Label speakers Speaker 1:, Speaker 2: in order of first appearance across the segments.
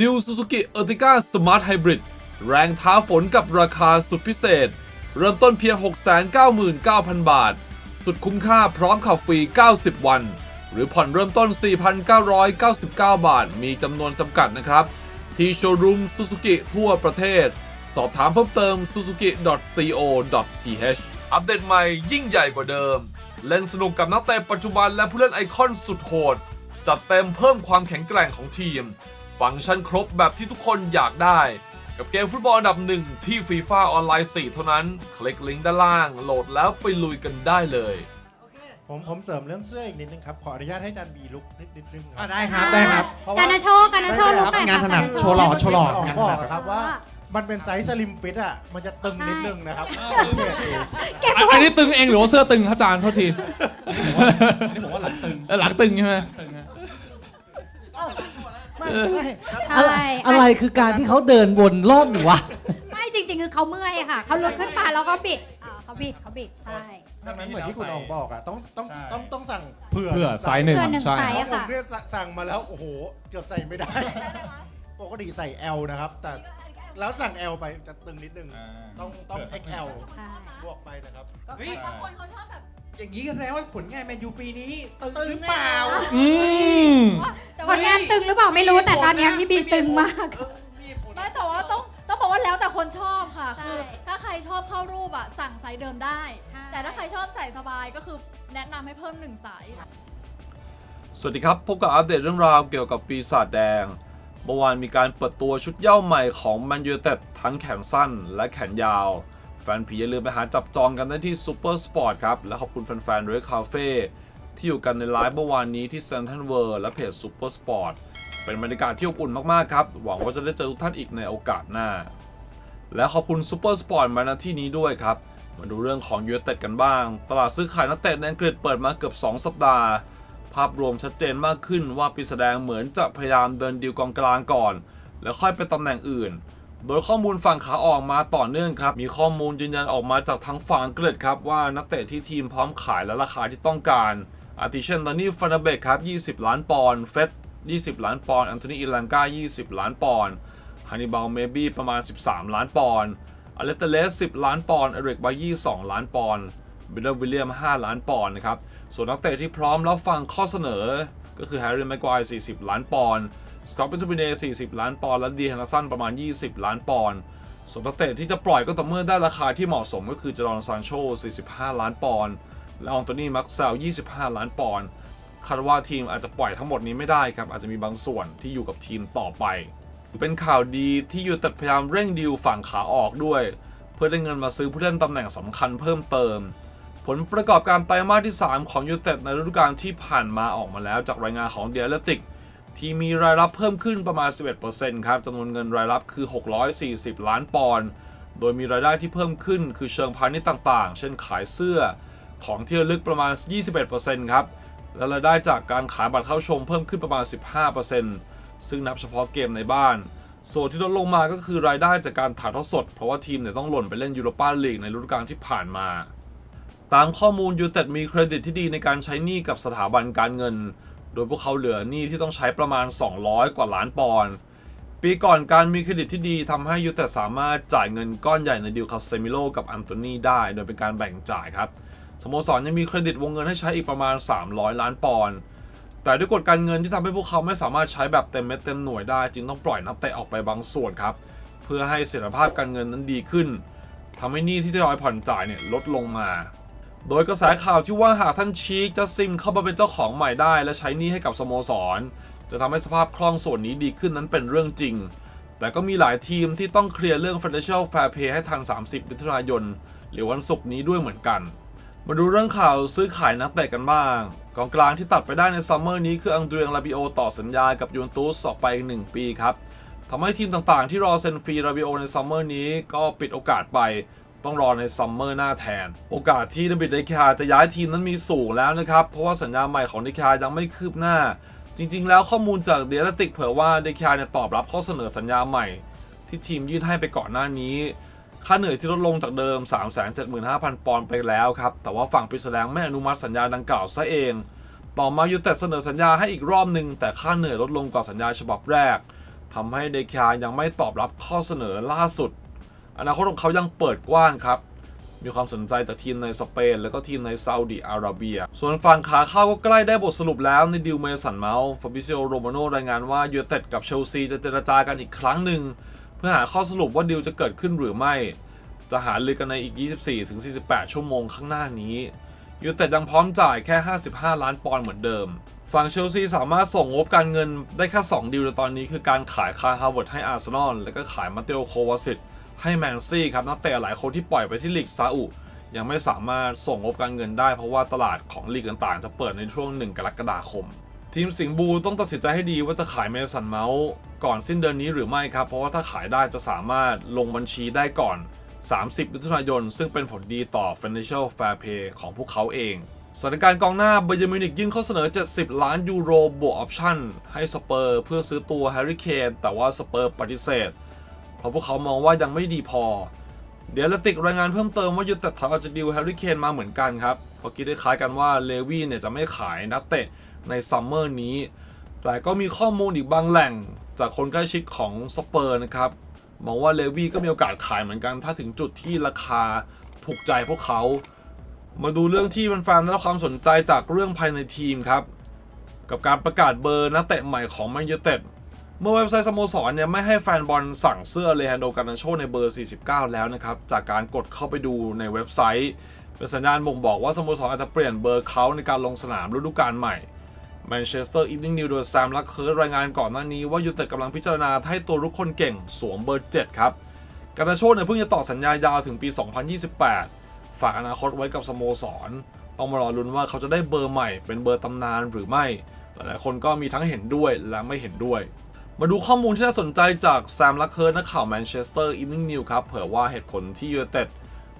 Speaker 1: New Suzuki Ertiga Smart Hybrid แรงท้าฝนกับราคาสุดพิเศษ เริ่มต้นเพียง 699,000 บาท สุดคุ้มค่าพร้อมขับฟรี 90 วัน หรือผ่อนเริ่มต้น 4,999 บาท มีจำนวนจำกัดนะครับ ที่โชว์รูม Suzuki ทั่วประเทศ สอบถามเพิ่มเติม suzuki.co.th อัปเดตใหม่ยิ่งใหญ่กว่าเดิม เล่นสนุกกับนักเตะปัจจุบันและผู้เล่นไอคอนสุดโหด จัดเต็มเพิ่มความแข็งแกร่งของทีม ฟังก์ชันครบแบบที่ทุกคนอยากได้ กับเกมฟุตบอลอันดับหนึ่งที่ FIFA ออนไลน์ 4 เท่านั้น คลิกลิงก์ด้านล่าง โหลดแล้วไปลุยกันได้เลย
Speaker 2: ผมผมเสริมเรื่องเสื้ออีกนิดนึงครับ ขออนุญาตให้อาจารย์บีลุกนิดนิดนึงค
Speaker 3: อะ
Speaker 2: รับ
Speaker 3: ได้ครับได้ครับ
Speaker 2: เพราะ
Speaker 4: กา
Speaker 2: ว่า
Speaker 4: รนาโชว์การนาโชว์ลุกหน่อย
Speaker 3: งานถนัด
Speaker 4: ค่ะ
Speaker 3: โชว์หล่อโชว์หล่อ
Speaker 2: ที่
Speaker 3: งาน
Speaker 2: บ
Speaker 3: ถ
Speaker 2: อ
Speaker 3: นั
Speaker 2: ก
Speaker 3: ด
Speaker 2: ครับว่า มันเป็นไซส์สลิมฟิตอะ มันจะตึงนิดนึงนะครับสังเกตดู
Speaker 4: เก็บ
Speaker 5: อันนี้ตึงเองหรือว่าเสื้อตึงครับอาจารย์โทษที
Speaker 3: อันนี้ผมว่าหลังตึง
Speaker 5: เออหลังตึงใช่ไหม
Speaker 3: ตึงฮะ
Speaker 6: ไม่ไม่
Speaker 4: ใช่
Speaker 6: อะไรคือการที่เขาเดินวนรอบหนูวะ
Speaker 4: ไม่จริง ๆ คือเขาเมื่อยค่ะ เขาลุกขึ้นมาแล้วก็บิดอ่าเขาบิดเขาบิดใช่
Speaker 2: ดังนั้นเหมือนที่คุณอองบอกอะต้องต้อง
Speaker 3: ใช่
Speaker 2: ต้องต้องสั่งเผื่อ
Speaker 5: เพื่อไซส์หนึ่ง
Speaker 4: เพื่อหนึ่ง
Speaker 5: ใช่
Speaker 4: ไซส์
Speaker 2: เพราะผมเนี่ยสั่งมาแล้วโอ้โหเกือบใส่ไม่ได้ปกติใส่ L นะครับ แต่แล้วสั่ง L ไปจะตึงนิดนึง ต้องต้อง XL
Speaker 4: ใช่
Speaker 2: บวกไปนะครับ
Speaker 3: เฮ้ย
Speaker 7: บางคนเขาชอบแบบ
Speaker 3: อย่างนี้ก็แสดงว่าผลงานแมนยูปีนี้ ตึงหรือเปล่า
Speaker 5: อืม
Speaker 7: แต่
Speaker 4: ผ
Speaker 7: ว่า
Speaker 4: ลงานตึงหรือเปล่าไม่รู้แต่ตอนนี้พี่บีตึงมาก
Speaker 7: ไม่แต่ว่าต้องต้องบอกว่าแล้วแต่คนชอบค่ะ
Speaker 4: ใช่
Speaker 7: คือถ้าใครชอบเข้ารูปอะสั่งไซส์เดิมได้
Speaker 4: ใช่
Speaker 7: แต่ถ้าใครชอบใส่สบายก็คือแนะนำให้เพิ่มหนึ่งไซส์
Speaker 1: สวัสดีครับ พบกับอัปเดตเรื่องราวเกี่ยวกับปีศาจแดง เมื่อวานมีการเปิดตัวชุดเหย้าใหม่ของแมนยูเต็ดทั้งแขนสั้นและแขนยาว แฟนผีอย่าลืมไปหาจับจองกันได้ที่ซูเปอร์สปอร์ตครับ และขอบคุณแฟนๆด้วยคาเฟ่ ที่อยู่กันในไลฟ์เมื่อวานนี้ที่เซนทรัลเวิร์และเพจซูเปอร์สปอร์ตเป็นบรรยากาศที่อบอุ่นมาก ๆ ครับ หวังว่าจะได้เจอทุกท่านอีกในโอกาสหน้า และขอบคุณซูเปอร์สปอร์ตมาณที่นี้ด้วยครับ มาดูเรื่องของยูเต็ดกันบ้าง ตลาดซื้อขายนักเตะในอังกฤษเปิดมาเกือบ 2 สัปดาห์ ภาพรวมชัดเจนมากขึ้นว่าปีแสดงเหมือนจะพยายามเดินดีลกองกลางก่อน แล้วค่อยไปตำแหน่งอื่นโดยข้อมูลฝั่งขาออกมาต่อเนื่องครับ มีข้อมูลยืนยันออกมาจากทั้งฝั่งอังกฤษครับว่านักเตะที่ทีมพร้อมขายและราคาที่ต้องการ อาทิเช่นตอนนี้ฟานาเบกครับ 20 ล้านปอนด์เฟส20 ล้านปอนด์แอนโทนีอิลังกา20 ล้านปอนด์ฮันนิบาลเมบี้ประมาณ 13 ล้านปอนด์อเลตเตเลส10 ล้านปอนด์เอริกบายี่2ล้านปอนด์บิลเลอร์วิลเลียม 5 ล้านปอนด์นะครับ ส่วนนักเตะที่พร้อมรับฟังข้อเสนอ ก็คือแฮร์รี่แม็กควาย40 ล้านปอนด์สกอตต์เปนทูบินเน่40 ล้านปอนด์และดีฮันสันประมาณ 20 ล้านปอนด์ส่วนนักเตะที่จะปล่อยก็ต่อเมื่อได้ราคาที่เหมาะสมก็คือจอร์นซานโช45 ล้านปอนด์ และอองโตนี่มักเซล25 ล้านปอนด์คาดว่าทีมอาจจะปล่อยทั้งหมดนี้ไม่ได้ครับ อาจจะมีบางส่วนที่อยู่กับทีมต่อไป เป็นข่าวดีที่ยูเต็ดพยายามเร่งดีลฝั่งขาออกด้วย เพื่อได้เงินมาซื้อผู้เล่นตำแหน่งสำคัญเพิ่มเติม ผลประกอบการไตรมาสที่ 3 ของยูเต็ดในฤดูกาลที่ผ่านมาออกมาแล้วจากรายงานของเดียเลติกที่มีรายรับเพิ่มขึ้นประมาณ 11%ครับจำนวนเงินรายรับคือ 640 ล้านปอนด์โดยมีรายได้ที่เพิ่มขึ้นคือเชิงพาณิชย์ต่างๆ เช่นขายเสื้อ ของที่ระลึกประมาณ 21%ครับ และรายได้จากการขายบัตรเข้าชมเพิ่มขึ้นประมาณ 15%ซึ่งนับเฉพาะเกมในบ้าน ส่วนที่ลดลงมาก็คือรายได้จากการถ่ายทอดสด เพราะว่าทีมเนี่ยต้องหล่นไปเล่นยูโรปาลีกในฤดูกาลที่ผ่านมา ตามข้อมูลยูเต็ดมีเครดิตที่ดีในการใช้หนี้กับสถาบันการเงิน โดยพวกเขาเหลือหนี้ที่ต้องใช้ประมาณ 200 กว่าล้านปอนด์ปีก่อนการมีเครดิตที่ดีทำให้ยูเต็ดสามารถจ่ายเงินก้อนใหญ่ในดีลคาเซมิโลกับอันโตนีได้ โดยเป็นการแบ่งจ่ายครับ สโมสรยังมีเครดิตวงเงินให้ใช้อีกประมาณ 300 ล้านปอนด์แต่ด้วยกฎการเงินที่ทำให้พวกเขาไม่สามารถใช้แบบเต็มเม็ดเต็มหน่วยได้ จึงต้องปล่อยนักเตะออกไปบางส่วนครับ เพื่อให้เสถียรภาพการเงินนั้นดีขึ้นทำให้หนี้ที่ทยอยผ่อนจ่ายเนี่ยลดลงมา โดยกระแสข่าวที่ว่าหากท่านชีคจะซิมเข้ามาเป็นเจ้าของใหม่ได้ และใช้หนี้ให้กับสโมสร จะทำให้สภาพคล่องส่วนนี้ดีขึ้นนั้นเป็นเรื่องจริง แต่ก็มีหลายทีมที่ต้องเคลียร์เรื่อง financial fair play ให้ทัน 30มิถุนายน หรือวันศุกร์นี้ด้วยเหมือนกัน มาดูเรื่องข่าวซื้อขายนักเตะกันบ้าง กองกลางที่ตัดไปได้ในซัมเมอร์นี้คืออังเดรียงลาบิโอต่อสัญญากับยูเวนตุสออกไปอีกหนึ่งปีครับทำให้ทีมต่างๆ ที่รอเซ็นฟรีลาบิโอในซัมเมอร์นี้ก็ปิดโอกาสไปต้องรอในซัมเมอร์หน้าแทน โอกาสที่ดบิดเดคาจะย้ายทีมนั้นมีสูงแล้วนะครับ เพราะว่าสัญญาใหม่ของเดคายังไม่คืบหน้า จริง ๆ แล้วข้อมูลจากเดียร์ติกเผยว่าเดคาเนี่ยตอบรับข้อเสนอสัญญาใหม่ ที่ทีมยื่นให้ไปก่อนหน้านี้ ค่าเหนื่อยที่ลดลงจากเดิม 375,000 ปอนด์ไปแล้วครับ แต่ว่าฝั่งปิสแลงไม่อนุมัติสัญญาดังกล่าวซะเอง ต่อมายูเต็ดเสนอสัญญาให้อีกรอบหนึ่งแต่ค่าเหนื่อยลดลงกว่าสัญญาฉบับแรกทำให้เดคายังไม่ตอบรับข้อเสนอล่าสุด อนาคตของเขายังเปิดกว้างครับ มีความสนใจจากทีมในสเปน แล้วก็ทีมในซาอุดิอาระเบีย ส่วนฝั่งขาเข้าก็ใกล้ได้บทสรุปแล้วในดิวเมสันเมาส์ฟาบิซิโอโรมาโนรายงานว่ายูเต็ดกับเชลซีจะเจรจากันอีกครั้งหนึ่ง เพื่อหาข้อสรุปว่าดิวจะเกิดขึ้นหรือไม่ จะหาลือกันในอีก 24-48 ชั่วโมงข้างหน้านี้ยูเต็ดยังพร้อมจ่ายแค่ 55 ล้านปอนด์เหมือนเดิม ฝั่งเชลซีสามารถส่งงบการเงินได้แค่ 2 ดีลในตอนนี้คือการขายคาฮาวเวิร์ดให้อาร์เซนอลและก็ขายมาเตโอโควาซิตให้แมนซี่ครับนักเตะหลายคนที่ปล่อยไปที่ลีกซาอุยังไม่สามารถส่งงบการเงินได้เพราะว่าตลาดของลีกต่างๆ จะเปิดในช่วง 1 กรกฎาคม ทีมสิงห์บูต้องตัดสินใจให้ดีว่าจะขายเมสันเมาส์ก่อนสิ้นเดือนนี้หรือไม่ครับ เพราะว่าถ้าขายได้จะสามารถลงบัญชีได้ก่อน 30มิถุนายน ซึ่งเป็นผลดีต่อ Financial Fair Play ของพวกเขาเองสถานการณ์กองหน้าเบย์มินิกยื่นข้อเสนอ 70 ล้านยูโรบวกออปชั่น ให้สเปอร์เพื่อซื้อตัวแฮร์รี่เคนแต่ว่าสเปอร์ปฏิเสธ เพราะพวกเขามองว่ายังไม่ดีพอ เดี๋ยวลติกรายงานเพิ่มเติมว่ายูเต็ดเขาอาจจะดิวแฮร์รี่เคนมาเหมือนกันครับเพราคิดได้คล้ายกันว่าเลวี่เนี่ยจะไม่ขายนักเตะ ในซัมเมอร์นี้ แต่ก็มีข้อมูลอีกบางแหล่งจากคนใกล้ชิดของสเปอร์นะครับมองว่าเลวี่ก็มีโอกาสขายเหมือนกัน ถ้าถึงจุดที่ราคาถูกใจพวกเขา มาดูเรื่องที่แฟนๆได้รับความสนใจจากเรื่องภายในทีมครับ กับการประกาศเบอร์นักเตะใหม่ของแมนยูเต็ดเมื่อเว็บไซต์สโมสรเนี่ยไม่ให้แฟนบอลสั่งเสื้อเลฮันโดการนาโชในเบอร์ 49 แล้วนะครับ จากการกดเข้าไปดูในเว็บไซต์ เป็นสัญญาณบ่งบอกว่าสโมสรอาจจะเปลี่ยนเบอร์เขาในการลงสนามฤดูกาลใหม่ แมนเชสเตอร์อีฟนิ่งนิวโดยแซมลักเคิร์รายงานก่อนหน้านี้ว่ายูเต็ดกำลังพิจารณาให้ตัวรุกคนเก่งสวมเบอร์ 7 ครับการนาโชเนี่ยเพิ่งจะต่อสัญญายาวถึงปี 2028 ฝากอนาคตไว้กับสโมสร ต้องมารอลุ้นว่าเขาจะได้เบอร์ใหม่เป็นเบอร์ตำนานหรือไม่ หลายๆคนก็มีทั้งเห็นด้วยและไม่เห็นด้วย มาดูข้อมูลที่น่าสนใจจากแซมลักเคิร์นักข่าวแมนเชสเตอร์อีฟนิ่งนิวครับเผยว่าเหตุผลที่ยูเต็ด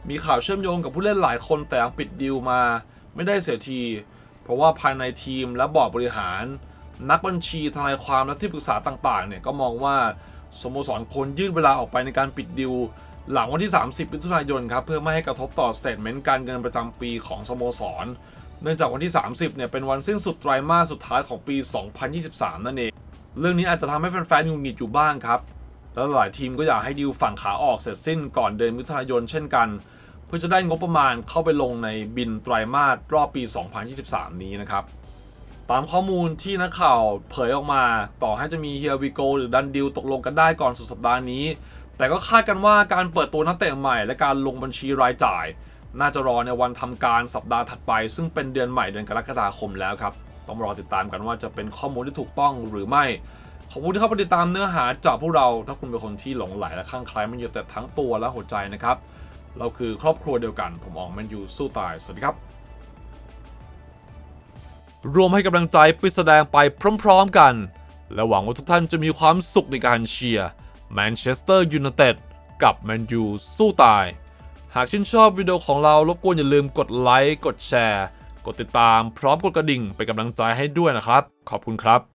Speaker 1: มีข่าวเชื่อมโยงกับผู้เล่นหลายคนแต่ยังปิดดีลมา ไม่ได้เสียที เพราะว่าภายในทีมและบอร์ดบริหาร นักบัญชีทนายความและที่ปรึกษาต่างๆเนี่ยก็มองว่าสโมสรควรยืดเวลาออกไปในการปิดดิวหลังวันที่ 30มิถุนายนครับเพื่อไม่ให้กระทบต่อสเตทเมนต์การเงินประจำปีของสโมสร เนื่องจากวันที่ 30เนี่ยเป็นวันสิ้นสุดไตรมาสสุดท้ายของปี 2023 นั่นเอง เรื่องนี้อาจจะทำให้แฟนๆหงุดหงิดอยู่บ้างครับ แล้วหลายทีมก็อยากให้ดิวฝั่งขาออกเสร็จสิ้นก่อนเดือนมิถุนายนเช่นกันเพื่อจะได้งบประมาณเข้าไปลงในบินไตรมาสรอบปี 2023 นี้นะครับ ตามข้อมูลที่นักข่าวเผยออกมาต่อให้จะมีเฮียวิโกหรือดันดิวตกลงกันได้ก่อนสุดสัปดาห์นี้ แต่ก็คาดกันว่าการเปิดตัวนักเตะใหม่ และการลงบัญชีรายจ่าย น่าจะรอในวันทำการสัปดาห์ถัดไป ซึ่งเป็นเดือนใหม่เดือนกรกฎาคมแล้วครับต้องรอติดตามกันว่าจะเป็นข้อมูลที่ถูกต้องหรือไม่ขอบคุณที่เข้ามาติดตามเนื้อหาจากพวกเรา ถ้าคุณเป็นคนที่หลงไหลและคลั่งไคล้มันอยู่แต่ทั้งตัวและหัวใจนะครับ เราคือครอบครัวเดียวกัน ผมอองแมนยูสู้ตาย สวัสดีครับ รวมให้กำลังใจไปแสดงไปพร้อมๆกัน และหวังว่าทุกท่านจะมีความสุขในการเชียร์แมนเชสเตอร์ยูไนเต็ดกับแมนยูสู้ตาย หากชื่นชอบวิดีโอของเรารบกวนอย่าลืมกดไลค์ กดแชร์ กดติดตามพร้อมกดกระดิ่งเป็นกำลังใจให้ด้วยนะครับ ขอบคุณครับ